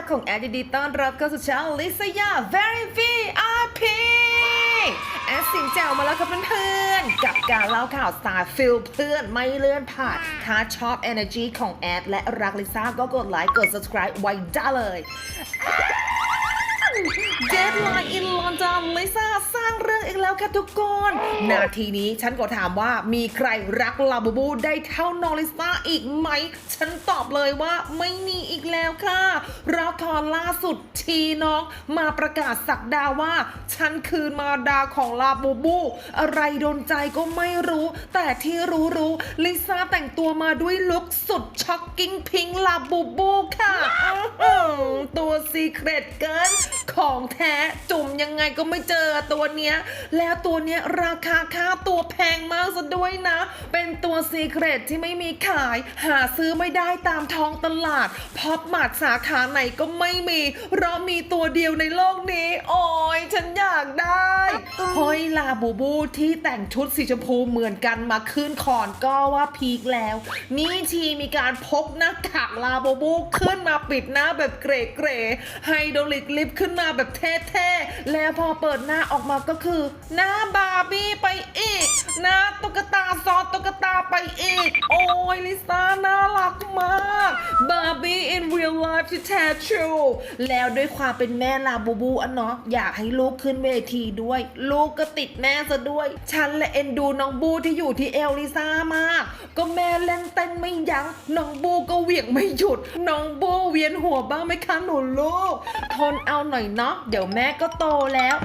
บของแอดดีๆต้อนรับเข้าสู่ช่องลิซยา Very VIP แอดสิงแจวมาแล้วครับเพื่อนๆ กับการเล่าข่าวสายฟิลเพื่อนไม่เลื่อนผ่าน ถ้าชอบ Energy ของแอดและรักลิซ่าก็กดไลค์กด subscribe ไว้ได้เลย เดดไลน์อินลอนดอนลิซ่าสร้างเรื่องอีกแล้วค่ะทุกคน นาทีนี้ฉันก็ถามว่ามีใครรักลาบูบูได้เท่าน้องลิซ่าอีกไหม ฉันตอบเลยว่าไม่มีอีกแล้วค่ะละครล่าสุดทีน้องมาประกาศสักดาว่า ฉันคือมาดาของลาบูบู อะไรโดนใจก็ไม่รู้ แต่ที่รู้รู้ๆลิซ่าแต่งตัวมาด้วยลุคสุดช็อก กิ้งพิงลาบูบูค่ะอื้อหือตัวซีเครตเกินของแท้จุ่มยังไงก็ไม่เจอตัวเนี้ย แล้วตัวเนี้ยราคาค่าตัวแพงมากซะด้วยนะ เป็นตัวซีเครตที่ไม่มีขาย หาซื้อไม่ได้ตามท้องตลาดพอปมาดสาขาไหนก็ไม่มี เพราะมีตัวเดียวในโลกนี้ โอ้ยฉันอยากได้ห้อยลาบูบูที่แต่งชุดสีชมพูเหมือนกันมาขึ้นคอนก็ว่าพีคแล้ว นี่ทีมีการพกหน้ากากลาบูบูขึ้นมาปิดหน้าแบบเกรๆไฮโดรลิกลิฟต์ขึ้นมาแบบเท่ๆ แล้วพอเปิดหน้าออกมาก็คือ หน้าบาร์บี้ไปอีก หน้าตุ๊กตาซอสตุ๊กตาไปอีก โอ้ยลิซ่าน่ารักมากบาร์บี้ in real life ที่แท้ทรูแล้วด้วยความเป็นแม่ลาบูบูอะเนาะอยากให้ลูกขึ้นเวทีด้วย ลูกก็ติดแม่ซะด้วย ฉันและเอ็นดูน้องบูที่อยู่ที่เอลลิซ่ามาก ก็แม่เล่นเต้นไม่ยัง้งน้องบูก็เหวี่ยงไม่หยุด น้องโบเวียนหัวบ้างไหมคะหนูลูก ทนเอาหน่อยเนาะเดี๋ยวแม่ก็โตแล้ว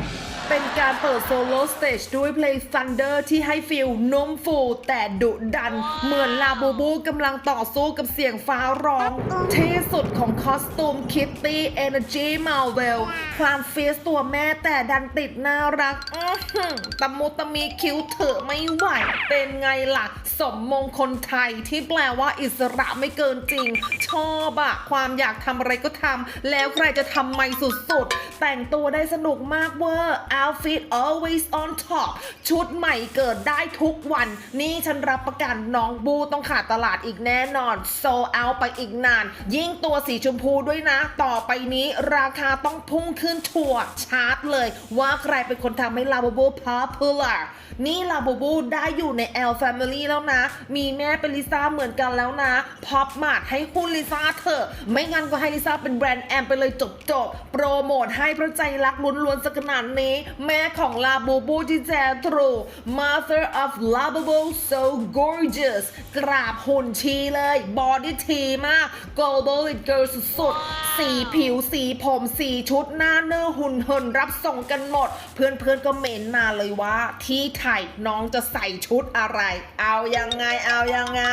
เป็นการเปิดโซโล่สเตจด้วยเพลง Thunder ที่ให้ฟิลนุ่มฟูแต่ดุดัน เหมือนลาบูบูกำลังต่อสู้กับเสียงฟ้าร้องที่สุดของคอสตูมคิตตี้เอเนจีมาเวลความเฟียสตัวแม่แต่ดันติดน่ารักอื้อหือตะมุตะมีคิ้วเถอะไม่ไหว เป็นไงล่ะ สมมงคลไทยที่แปลว่าอิสระไม่เกินจริง ชอบอะความอยากทำอะไรก็ทำแล้วใครจะทำไม่สุดๆ แต่งตัวได้สนุกมากเวอร์ outfit always on top ชุดใหม่เกิดได้ทุกวัน นี่ฉันรับประกันน้องบูต้องขาดตลาดอีกแน่นอน โซเอาไปอีกนาน ยิ่งตัวสีชมพูด้วยนะ ต่อไปนี้ราคาต้องพุ่งขึ้นทัวชาร์ตเลย ว่าใครเป็นคนทำให้ลาบูบู popular นี่ลาบูบูได้อยู่ใน L Family แล้วนะ มีแม่เป็นลิซ่าเหมือนกันแล้วนะพอปมาดให้หุ้นลิซ่าเถอะ ไม่งั้นก็ให้ลิซ่าเป็นแบรนด์แอมไปเลยจบจบๆโปรโมทให้พระใจรักล้วนๆสักขนาดนี้แม่ของลาบูบูที่แท้ทรู Mother of Labubu so gorgeous กราบหุ่นชีเลย บอดี้ทีมาก global it girl สุดๆ สีผิว สีผม สีชุดหน้าเนื้อหุ่นเหินรับส่งกันหมด เพื่อนๆก็เมนมาเลยว่าที่ไทยน้องจะใส่ชุดอะไร เอายังไงเอายังไง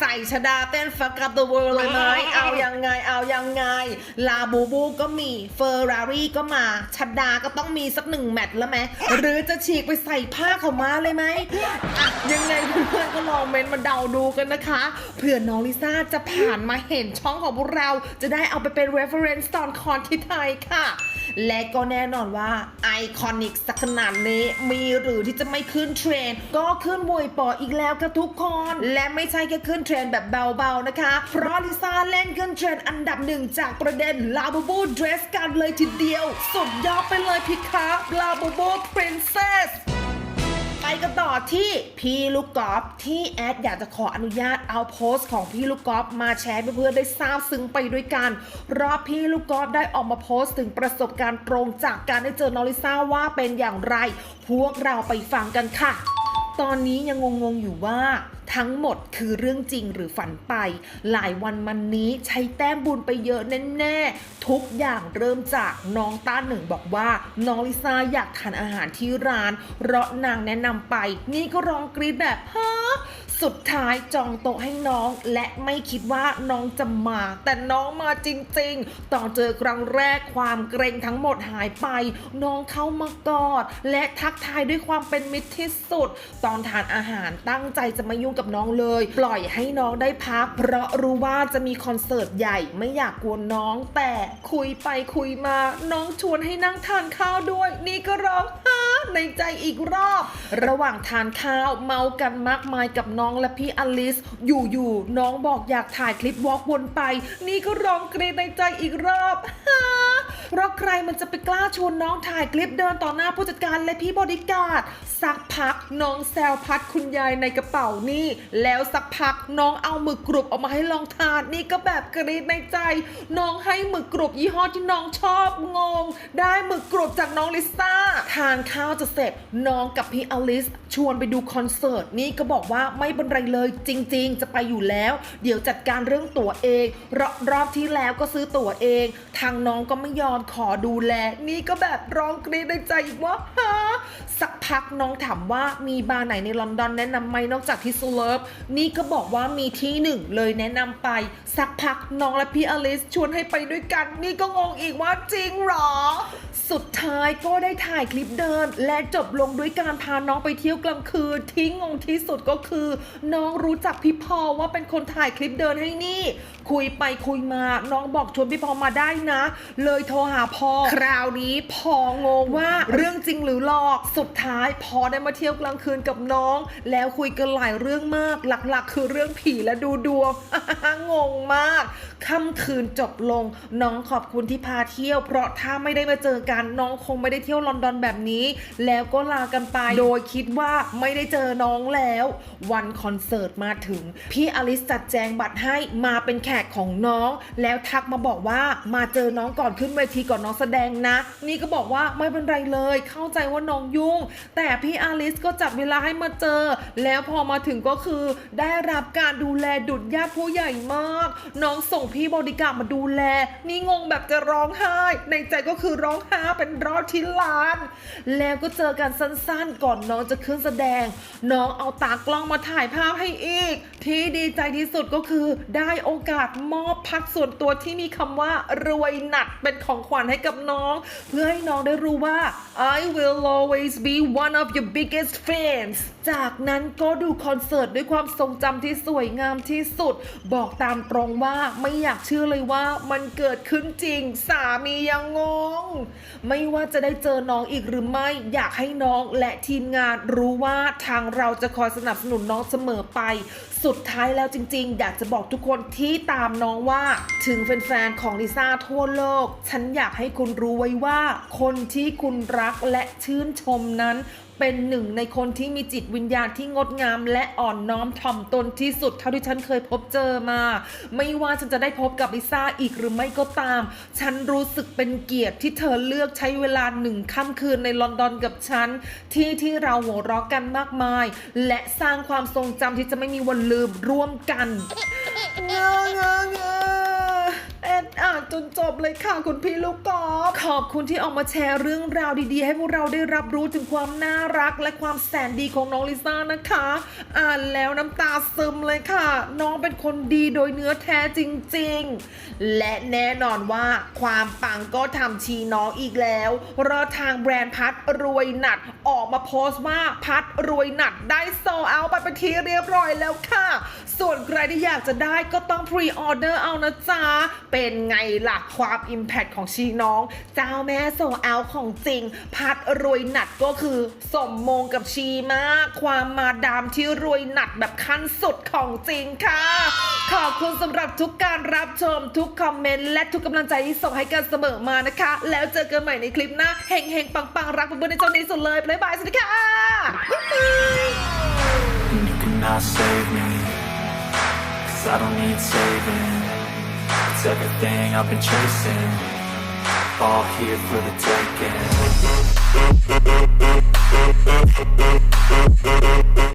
ใส่ชดาเต้น fuck up the world เลยไหมเอายังไงเอายังไง ลาบูบูก็มีเฟอร์รารี่ก็มาชดาก็ต้องมีสักหนึ่งแมตช์แล้วไหมหรือจะฉีกไปใส่ผ้าเขาวมาเลยไหมอะยังไงเพื่อนๆก็ลองเมนต์มาเดาดูกันนะคะเผื่อน้องลิซ่าจะผ่านมาเห็นช่องของพวกเรา จะได้เอาไปเป็น reference ตอนคอนที่ไทยค่ะ และก็แน่นอนว่าไอคอนิกสักขนาดนี้มีหรือที่จะไม่ขึ้นเทรนด์ก็ขึ้นวยปออีกแล้วค่ะทุกคน และไม่ใช่แค่ขึ้นเทรนด์แบบเบาๆนะคะ เพราะลิซ่าเล่นขึ้นเทรนด์อันดับหนึ่งจากประเด็นลาบูบูเดรสกันเลยทีเดียว สุดยอดไปเลยพี่คะลาบูบูปรินเซส กันต่อที่พี่ลูกกอล์ฟที่แอดอยากจะขออนุญาตเอาโพสต์ของพี่ลูกกอล์ฟมาแชร์เพื่อนๆได้ทราบซึ้งไปด้วยกันรอบพี่ลูกกอล์ฟได้ออกมาโพสต์ถึงประสบการณ์ตรงจากการได้เจอนอริซ่าว่าเป็นอย่างไร พวกเราไปฟังกันค่ะ ตอนนี้ยังงงๆอยู่ว่าทั้งหมดคือเรื่องจริงหรือฝันไป หลายวันมันนี้ใช้แต้มบุญไปเยอะแน่ๆ ทุกอย่างเริ่มจากน้องต้าหนึ่งบอกว่า น้องลิซ่าอยากทานอาหารที่ร้าน เพราะนางแนะนำไป นี่ก็ร้องกรี๊ดแบบฮะ สุดท้ายจองโต๊ะให้น้อง และไม่คิดว่าน้องจะมา แต่น้องมาจริงๆ ตอนเจอครั้งแรกความเกรงทั้งหมดหายไป น้องเข้ามากอด และทักทายด้วยความเป็นมิตรที่สุด ตอนทานอาหารตั้งใจจะไม่ยุ่งกับน้องเลย ปล่อยให้น้องได้พัก เพราะรู้ว่าจะมีคอนเสิร์ตใหญ่ไม่อยากกวนน้อง แต่คุยไปคุยมา น้องชวนให้นั่งทานข้าวด้วย นี่ก็ร้องฮ่าในใจอีกรอบ ระหว่างทานข้าวเมากันมากมายกับน้องและพี่อลิส อยู่ๆน้องบอกอยากถ่ายคลิปวอล์กวนไป นี่ก็ร้องกรีดในใจอีกรอบฮ่า เพราะใครมันจะไปกล้าชวนน้องถ่ายคลิปเดินต่อหน้าผู้จัดการและพี่บอดี้การ์ดสักพักน้องแซวพัดคุณยายในกระเป๋านี่ แล้วสักพักน้องเอาหมึกกรุบออกมาให้ลองทานนี่ก็แบบกรี๊ดในใจ น้องให้หมึกกรุบยี่ห้อที่น้องชอบงง ได้หมึกกรุบจากน้องลิซ่าทานข้าวจะเสร็จน้องกับพี่อลิสชวนไปดูคอนเสิร์ตนี่ก็บอกว่าไม่เป็นไรเลยจริง ๆ จะไปอยู่แล้ว เดี๋ยวจัดการเรื่องตั๋วเองรรอบที่แล้วก็ซื้อตั๋วเอง ทางน้องก็ไม่ยอมอนขอดูแล นี่ก็แบบร้องกรีดในใจอีกว่าฮะ สักพักน้องถามว่ามีบาร์ไหนในลอนดอนแนะนำไหมนอกจากที่ซูเลิฟนี่ก็บอกว่ามีที่หนึ่งเลยแนะนำไป สักพักน้องและพี่อลิสชวนให้ไปด้วยกัน นี่ก็งงอีกว่าจริงหรอ สุดท้ายก็ได้ถ่ายคลิปเดิน และจบลงด้วยการพาน้องไปเที่ยวกลางคืนที่งงที่สุดก็คือ น้องรู้จักพี่พอว่าเป็นคนถ่ายคลิปเดินให้นี่ คุยไปคุยมา น้องบอกชวนพี่พอมาได้นะ เลยโทรหาพอคราวนี้พองงว่าเรื่องจริงหรือหลอกสุดท้ายพอได้มาเที่ยวกลางคืนกับน้อง แล้วคุยกันหลายเรื่องมาก หลักๆ คือเรื่องผีและดูดวงงงมากค่ำคืนจบลง น้องขอบคุณที่พาเที่ยว เพราะถ้าไม่ได้มาเจอกันน้องคงไม่ได้เที่ยวลอนดอนแบบนี้ แล้วก็ลากันไป โดยคิดว่าไม่ได้เจอน้องแล้ว วันคอนเสิร์ตมาถึง พี่อลิสจัดแจงบัตรให้มาเป็นแขกของน้อง แล้วทักมาบอกว่ามาเจอน้องก่อนขึ้นเวทีก่อนน้องแสดงนะ นี่ก็บอกว่าไม่เป็นไรเลย เข้าใจว่าน้องยุ่ง แต่พี่อลิสก็จัดเวลาให้มาเจอ แล้วพอมาถึงก็คือได้รับการดูแลดุดญาติผู้ใหญ่มาก น้องส่งพี่บริการมาดูแล นี่งงแบบจะร้องไห้ ในใจก็คือร้องไห้เป็นรอดที่ล้าน แล้วก็เจอกันสั้นๆ ก่อนน้องจะขึ้นแสดง น้องเอาตากล้องมาถ่ายภาพให้อีก ที่ดีใจที่สุดก็คือได้โอกาสมอบพักส่วนตัวที่มีคำว่ารวยหนักเป็นของขวัญให้กับน้อง เพื่อให้น้องได้รู้ว่า I will always be one of your biggest fans จากนั้นก็ดูคอนเสิร์ตด้วยความทรงจำที่สวยงามที่สุด บอกตามตรงว่าไม่อยากเชื่อเลยว่ามันเกิดขึ้นจริง สามียังงง ไม่ว่าจะได้เจอน้องอีกหรือไม่ อยากให้น้องและทีมงานรู้ว่าทางเราจะคอยสนับสนุนน้องเสมอไป สุดท้ายแล้วจริง ๆ อยากจะบอกทุกคนที่ตามน้องว่าถึงแฟนๆของลิซ่าทั่วโลก ฉันอยากให้คุณรู้ไว้ว่า คนที่คุณรักและชื่นชมนั้น เป็นหนึ่งในคนที่มีจิตวิญญาณที่งดงาม และอ่อนน้อมถ่อมตนที่สุดเท่าที่ฉันเคยพบเจอมา ไม่ว่าฉันจะได้พบกับลิซ่าอีกหรือไม่ก็ตาม ฉันรู้สึกเป็นเกียรติที่เธอเลือกใช้เวลาหนึ่งค่ำคืนในลอนดอนกับฉัน ที่ที่เราหัวเราะกันมากมาย และสร้างความทรงจำที่จะไม่มีวันลืมร่วมกันเงอเงอเงาน จนจบเลยค่ะคุณพี่ลูกกอล์ฟขอบคุณที่ออกมาแชร์เรื่องราวดีๆ ให้พวกเราได้รับรู้ถึงความน่ารักและความแสนดีของน้องลิซ่านะคะ อ่านแล้วน้ำตาซึมเลยค่ะ น้องเป็นคนดีโดยเนื้อแท้จริง ๆ และแน่นอนว่าความปังก็ทำชีน้องอีกแล้วเราทางแบรนด์พัดรวยหนัดออกมาโพสต์ว่าพัดรวยหนัดได้โซเอาไปเป็นที่เรียบร้อยแล้วค่ะ ส่วนใครที่อยากจะได้ก็ต้องพรีออเดอร์เอานะจ๊ะเป็นไงล่ะความอิมแพ t ของชีน้อง เจ้าแม่โซเอาของจริง พัดรวยหนัดก็คือสมมงกับชีมาก ความมาดามที่รวยหนัดแบบขั้นสุดของจริงค่ะ ขอบคุณสำหรับทุกการรับชมทุกคอมเมนต์และทุกกำลังใจที่ส่งให้กันเสมอมานะคะ แล้วเจอกันใหม่ในคลิปหน้าเฮงเฮงปังปังๆรักเพื่อนๆในเจ้านี้สุดเลยบ๊ายบายสวัสดีค่ะ you cannot save me Cause I don't need saving It's everything I've been chasing. All here for the taking.